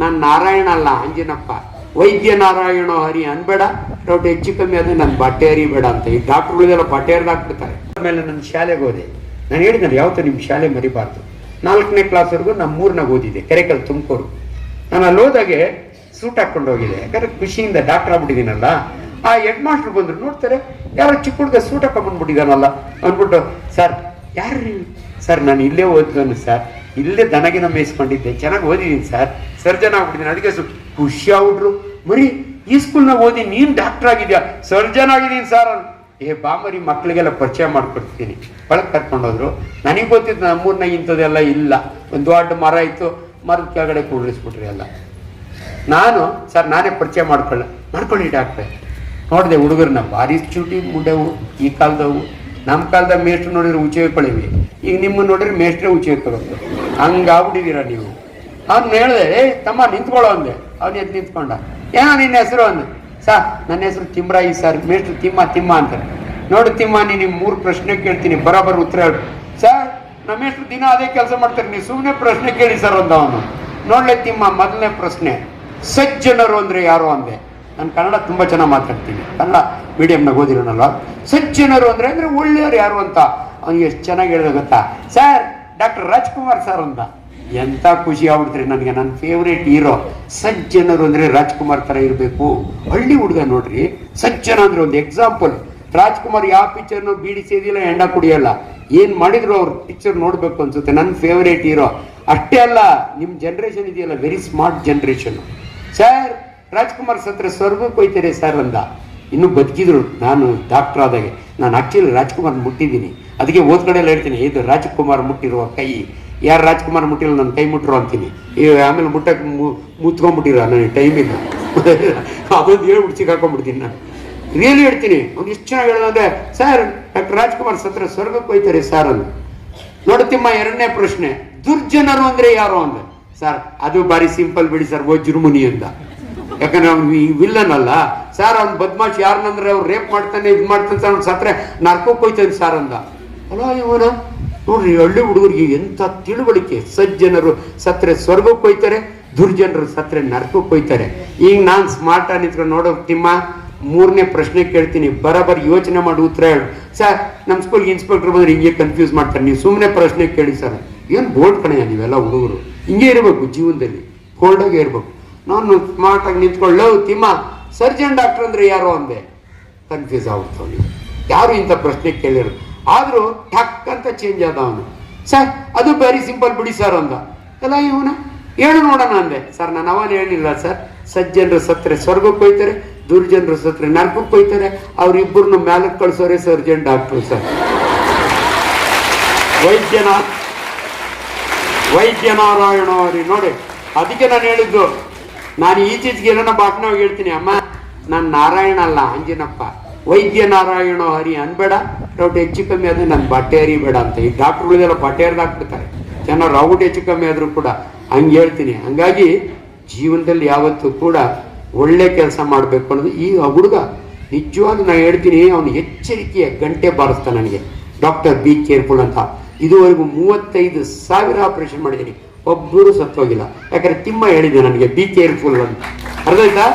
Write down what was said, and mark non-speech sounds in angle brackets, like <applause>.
ನಾನು ನಾರಾಯಣ ಅಲ್ಲ, ಅಂಜಿನಪ್ಪ. ವೈದ್ಯ ನಾರಾಯಣ ಹರಿ ಅನ್ಬೇಡ ಡೌಟ್ ಹೆಚ್ಚು ಕಮ್ಮಿ ಆದ್ರೆ ನನ್ನ ಬಟ್ಟೆ ಹರಿಬೇಡ ಅಂತ. ಈ ಡಾಕ್ಟ್ರುಗಳಿಗೆಲ್ಲ ಬಟ್ಟೆ ಹರಿದಾಕ್ಬಿಡ್ತಾರೆ ಆಮೇಲೆ ನನ್ನ ಶಾಲೆಗೆ ಹೋದೆ. ನಾನು ಹೇಳಿದ್ನಲ್ಲ, ಯಾವತ್ತೂ ನಿಮ್ಮ ಶಾಲೆ ಮರಿಬಾರ್ದು. ನಾಲ್ಕನೇ ಕ್ಲಾಸ್ವರೆಗೂ ನಮ್ಮ ಮೂರ್ನಾಗ ಓದಿದೆ ಕೆರೆಕಲ್ ತುಮಕೂರು. ನಾನು ಅಲ್ಲಿ ಹೋದಾಗೆ ಸೂಟ್ ಹಾಕೊಂಡು ಹೋಗಿದೆ ಯಾಕಂದ್ರೆ ಖುಷಿಯಿಂದ ಡಾಕ್ಟರ್ ಆಗ್ಬಿಟ್ಟಿದ್ದೀನಲ್ಲ. ಆ ಹೆಡ್ ಮಾಸ್ಟರ್ ಬಂದ್ರು, ನೋಡ್ತಾರೆ, ಯಾರೋ ಚಿಕ್ಕ ಹುಡುಗ ಸೂಟ್ ಹಾಕೊಂಡ್ಬಿಟ್ಟಿದ್ದಾನಲ್ಲ ಅಂದ್ಬಿಟ್ಟು, ಸರ್ ಯಾರು ಸರ್, ನಾನು ಇಲ್ಲೇ ಓದ್ತಾನೆ ಸರ್. ಇಲ್ಲೇ ದನಗಿನ ಮೇಯಿಸ್ಕೊಂಡಿದ್ದೆ ಚೆನ್ನಾಗಿ ಓದಿದ್ದೀನಿ ಸರ್. ಸರ್ಜನ್ ಆಗ್ಬಿಟ್ಟಿದ್ದೀನಿ ಅದಕ್ಕೆ ಸು ಖುಷಿ ಆಗ್ಬಿಟ್ರು. ಮರಿ, ಈ ಸ್ಕೂಲ್ನಾಗ ಓದಿ ನೀನು ಡಾಕ್ಟರ್ ಆಗಿದ್ಯಾ? ಸರ್ಜನ್ ಆಗಿದ್ದೀನಿ ಸರ್. ಏ ಬಾಮರಿ ಮಕ್ಕಳಿಗೆಲ್ಲ ಪರಿಚಯ ಮಾಡ್ಕೊಡ್ತೀನಿ. ಒಳಗೆ ಕರ್ಕೊಂಡೋದ್ರು ನನಗೆ ಗೊತ್ತಿತ್ತು ನಮ್ಮೂರ್ನಾಗ ಇಂಥದ್ದೆಲ್ಲ ಇಲ್ಲ. ಒಂದು ದೊಡ್ಡ ಮರ ಇತ್ತು. ಮರದ ಕೆಳಗಡೆ ಕೂಡಿಸ್ಬಿಟ್ರಿ ಎಲ್ಲ. ನಾನು, ಸರ್, ನಾನೇ ಪರಿಚಯ ಮಾಡ್ಕೊಳ್ಳ ಮಾಡ್ಕೊಳ್ಳಿ ಡಾಕ್ಟ್ರೆ ನೋಡಿದೆ ಹುಡುಗರನ್ನ ಭಾರಿ ಚೂಟಿ ಮುಂಡೆವು ಈ ಕಾಲದವು. ನಮ್ಮ ಕಾಲದ ಮೇಷ್ಟ್ರು ನೋಡಿದ್ರೆ ಉಚ್ಚೆ ಹೊಯ್ಕೊಳ್ಳಿವಿ ಈಗ ನಿಮ್ಮನ್ನು ನೋಡಿದ್ರೆ ಮೇಷ್ಟ್ರೇ ಉಚ್ಚೆ ಹೊಯ್ಕೊಳ್ಳೋದು ಹಂಗಾಗ್ಬಿಟ್ಟಿದ್ದೀರ ನೀವು? ಅವ್ನು ಹೇಳಿದೆ, ಏ, ತಮ್ಮ, ನಿಂತ್ಕೊಳ್ಳೋ ಅಂದೆ. ಅವ್ನು ಎದ್ದು ನಿಂತ್ಕೊಂಡ. ಏನ ನಿನ್ನ ಹೆಸರು? ಅಂದೆ. ಸಾ, ನನ್ನ ಹೆಸರು ತಿಮ್ರಾಯಿ ಸರ್, ಮೇಷ್ಟ್ರು ತಿಮ್ಮ ತಿಮ್ಮ ಅಂತಾರೆ ನೋಡು ತಿಮ್ಮ, ನೀನು ಮೂರು ಪ್ರಶ್ನೆ ಕೇಳ್ತೀನಿ ಬರೋಬ್ಬರ ಉತ್ತರ ಹೇಳು. ಸರ್, ನಮ್ಮ ಮೇಷ್ಟ್ರು ದಿನ ಅದೇ ಕೆಲಸ ಮಾಡ್ತಾರೆ, ನೀವು ಸುಮ್ಮನೆ ಪ್ರಶ್ನೆ ಕೇಳಿ ಸರ್ ಅಂದ ಅವನು. ನೋಡಲೆ ತಿಮ್ಮ, ಮೊದಲನೇ ಪ್ರಶ್ನೆ ಸಜ್ಜನರು ಅಂದರೆ ಯಾರು ಅಂದೆ. ನಾನು ಕನ್ನಡ ತುಂಬ ಚೆನ್ನಾಗಿ ಮಾತಾಡ್ತೀನಿ. ಕನ್ನಡ ಮೀಡಿಯಮ್ನಾಗ ಓದಿರೋನಲ್ಲ ಸಜ್ಜನರು ಅಂದರೆ ಅಂದರೆ ಒಳ್ಳೆಯವರು ಯಾರು ಅಂತ? ಅವ್ನಿಗೆ ಎಷ್ಟು ಚೆನ್ನಾಗಿ ಹೇಳಿದ ಗೊತ್ತಾ? ಸರ್ ಡಾಕ್ಟರ್ ರಾಜ್ಕುಮಾರ್ ಸರ್ ಅಂತ. ಎಂತ ಖುಷಿ ಆಗ್ಬಿಡ್ತ್ರಿ ನನಗೆ ನನ್ನ ಫೇವ್ರೇಟ್ ಹೀರೋ ಸಜ್ಜನರು ಅಂದರೆ ರಾಜ್ಕುಮಾರ್ ತರ ಇರಬೇಕು. ಹಳ್ಳಿ ಹುಡುಗ ನೋಡ್ರಿ, ಸಜ್ಜನ ಅಂದ್ರೆ ಒಂದು ಎಕ್ಸಾಂಪಲ್ ರಾಜ್ಕುಮಾರ್ ಯಾವ ಪಿಕ್ಚರ್ನು ಬೀಡಿ ಸೇದಿಲ್ಲ ಎಂಡ ಕುಡಿಯಲ್ಲ. ಏನು ಮಾಡಿದ್ರು ಅವ್ರ ಪಿಕ್ಚರ್ ನೋಡ್ಬೇಕು ಅನ್ಸುತ್ತೆ. ನನ್ನ ಫೇವ್ರೇಟ್ ಹೀರೋ ಅಷ್ಟೇ ಅಲ್ಲ ನಿಮ್ಮ ಜನ್ರೇಷನ್ ಇದೆಯಲ್ಲ very smart generation sir Rajkumar ಸತ್ರ ಸ್ವರ್ಗಕ್ಕೆ ಹೋಯ್ತಾರೆ ಸರ್ ಅಂದ ಇನ್ನು ಬದುಕಿದ್ರು ನಾನು ಡಾಕ್ಟರ್ ಆದಾಗೆ. ನಾನು ಆ್ಯಕ್ಚುಲಿ ರಾಜ್ಕುಮಾರ್ ಮುಟ್ಟಿದ್ದೀನಿ. ಅದಕ್ಕೆ ಓದ್ ಕಡೆ ಎಲ್ಲ ಹೇಳ್ತೀನಿ, ಇದು ರಾಜ್ಕುಮಾರ್ ಮುಟ್ಟಿರುವ ಕೈ. ಯಾರು ರಾಜ್ಕುಮಾರ್ ಮುಟ್ಟಿಲ್ಲ ನನ್ನ ಕೈ ಮುಟ್ಟರು ಅಂತೀನಿ. ಈ ಆಮೇಲೆ ಮುಟ್ಟಕ್ಕೆ ಮುತ್ಕೊಂಡ್ಬಿಟ್ಟಿರ ನನಗೆ ಟೈಮ್ ಅದೊಂದು ಹೇಳ್ಬಿಟ್ಟು ಸಿಕ್ಕಾಕೊಂಡ್ಬಿಡ್ತೀನಿ ನಾನು. ರಿಯಲಿ <laughs> ಹೇಳ್ತೀನಿ ಅವ್ನು ಎಷ್ಟು ಚೆನ್ನಾಗಿ ಹೇಳೋದಂದ್ರೆ ಸರ್ ಡಾಕ್ಟರ್ ರಾಜ್ಕುಮಾರ್ ಸತ್ರ ಸ್ವರ್ಗಕ್ಕೆ ಹೋಯ್ತಾರೆ ಸರ್ ಅಂದ. ನೋಡುತ್ತಿಮ್ಮ ಎರಡನೇ ಪ್ರಶ್ನೆ, ದುರ್ಜನರು ಅಂದ್ರೆ ಯಾರು? ಅಂದ. ಸರ್ ಅದು ಬಾರಿ ಸಿಂಪಲ್ ಬಿಡಿ ಸರ್ ವಜ್ರಮುನಿ ಅಂತ ಯಾಕಂದ್ರೆ ಅವ್ನು ವಿಲ್ಲನ್ ಅಲ್ಲ. ಸರ್ ಅವ್ನು ಬದ್ಮಾಶ್ ಯಾರನ್ನಂದ್ರೆ ಅವ್ರು ರೇಪ್ ಮಾಡ್ತಾನೆ, ಇದು ಮಾಡ್ತಾನೆ ಅವ್ನು ಸತ್ರೆ ನರ್ಕೋಕ್ ಹೋಯ್ತಾನೆ ಸರ್ ಅಂದ. ಅಲ್ಲ ಇವನ ನೋಡ್ರಿ ಹಳ್ಳಿ ಹುಡುಗರಿಗೆ ಎಂತ ತಿಳುವಳಿಕೆ. ಸಜ್ಜನರು ಸತ್ರೆ ಸ್ವರ್ಗಕ್ಕೆ ಹೋಯ್ತಾರೆ, ದುರ್ಜನರು ಸತ್ರೆ ನರ್ಕಕ್ಕೆ ಹೋಯ್ತಾರೆ. ಈಗ ನಾನು ಸ್ಮಾರ್ಟ್ ನಿಂತ್ಕೊಂಡು ನೋಡೋ ತಿಮ್ಮ, ಮೂರನೇ ಪ್ರಶ್ನೆ ಕೇಳ್ತೀನಿ. ಬರಬರ್ ಯೋಚನೆ ಮಾಡಿ ಉತ್ತರ ಹೇಳು. ಸರ್ ನಮ್ಮ ಸ್ಕೂಲ್ಗೆ ಇನ್ಸ್ಪೆಕ್ಟರ್ ಬಂದ್ರೆ ಹಿಂಗೆ ಕನ್ಫ್ಯೂಸ್ ಮಾಡ್ತಾರೆ. ನೀವು ಸುಮ್ಮನೆ ಪ್ರಶ್ನೆ ಕೇಳಿ ಸರ್. ಏನು ಬೋರ್ಡ್ ಕಣೆಯ ನೀವೆಲ್ಲ ಹುಡುಗರು. ಹಿಂಗೆ ಇರಬೇಕು ಜೀವನದಲ್ಲಿ. ಕೋಲ್ಡಾಗೆ ಇರಬೇಕು. ನಾನು ಸ್ಮಾರ್ಟ್ ಆಗಿ ನಿಂತ್ಕೊಳ್ಳೋ ತಿಮ್ಮ ಸರ್ಜನ್ ಡಾಕ್ಟರ್ ಅಂದ್ರೆ ಯಾರು ಅಂದೆ. ಕನ್ಫ್ಯೂಸ್ ಆಗುತ್ತೆ ಅವನಿಗೆ ಯಾರು ಇಂಥ ಪ್ರಶ್ನೆ ಕೇಳಿರು ಆದ್ರೂ ಠಕ್ ಅಂತ ಚೇಂಜ್ ಆದ ಅವನು. ಸರ್, ಅದು ವೆರಿ ಸಿಂಪಲ್ ಬಿಡಿ ಸರ್ ಅಂದ. ಅಲ್ಲ, ಇವನ? ಹೇಳು ನೋಡೋಣ ಅಂದೆ. ಸರ್, ನಾನು ಅವನು ಹೇಳಿಲ್ಲ ಸರ್. ಸಜ್ಜನರು ಸತ್ರೆ ಸ್ವರ್ಗಕ್ಕೆ ಹೋಯ್ತಾರೆ, ದುರ್ಜನರು ಸತ್ರೆ ನರ್ಕಕ್ಕೆ ಹೋಯ್ತಾರೆ. ಅವ್ರಿಬ್ಬರನ್ನು ಮೇಲಕ್ಕೆ ಕಳ್ಸೋರೆ ಸರ್ಜನ್ ಡಾಕ್ಟ್ರು ಸರ್. ವೈದ್ಯನ ವೈದ್ಯನಾರಾಯಣ ಅವ್ರಿ, ನೋಡಿ, ಅದಕ್ಕೆ ನಾನು ಹೇಳಿದ್ದು. ನಾನು ಈಚೀಚೆಗೆ ಏನೋ ಬಾಟ್ನಾಗ ಹೇಳ್ತೀನಿ, ಅಮ್ಮ, ನಾನು ನಾರಾಯಣ ಅಲ್ಲ, ಅಂಜನಪ್ಪ. ವೈದ್ಯ ನಾರಾಯಣ ಹರಿ ಅನ್ಬೇಡ, ರೌಟ್ ಹೆಚ್ಚು ಕಮ್ಮಿ ಆದ್ರೆ ನನ್ನ ಬಟ್ಟೆ ಹರಿಬೇಡ ಅಂತ. ಈ ಡಾಕ್ಟ್ರುಗಳೆಲ್ಲ ಬಟ್ಟೆ ಹರಿದಾಕ್ಬಿಡ್ತಾರೆ ಜನ ರೌಟ್ ಹೆಚ್ಚು ಕಮ್ಮಿ ಆದರೂ ಕೂಡ ಹಂಗೆ ಹೇಳ್ತೀನಿ. ಹಂಗಾಗಿ ಜೀವನದಲ್ಲಿ ಯಾವತ್ತೂ ಕೂಡ ಒಳ್ಳೆ ಕೆಲಸ ಮಾಡಬೇಕು ಅನ್ನೋದು ಈ ಹುಡುಗ. ನಿಜವಾಗ್ಲೂ ನಾನು ಹೇಳ್ತೀನಿ, ಅವನು ಎಚ್ಚರಿಕೆಯ ಗಂಟೆ ಬಾರಿಸ್ತಾ ನನಗೆ. ಡಾಕ್ಟರ್ ಬಿ ಕೇರ್ಫುಲ್ ಅಂತ. ಇದುವರೆಗೂ ಮೂವತ್ತೈದು ಸಾವಿರ ಆಪರೇಷನ್ ಮಾಡಿದ್ದೀನಿ. ಒಬ್ಬರು ಸತ್ತೋಗಿಲ್ಲ. ಯಾಕಂದ್ರೆ ತಿಮ್ಮ ಹೇಳಿದೆ ನನಗೆ, ಬಿ ಕೇರ್ಫುಲ್ ಅಂತ. ಅರ್ಥ ಆಯ್ತಾ?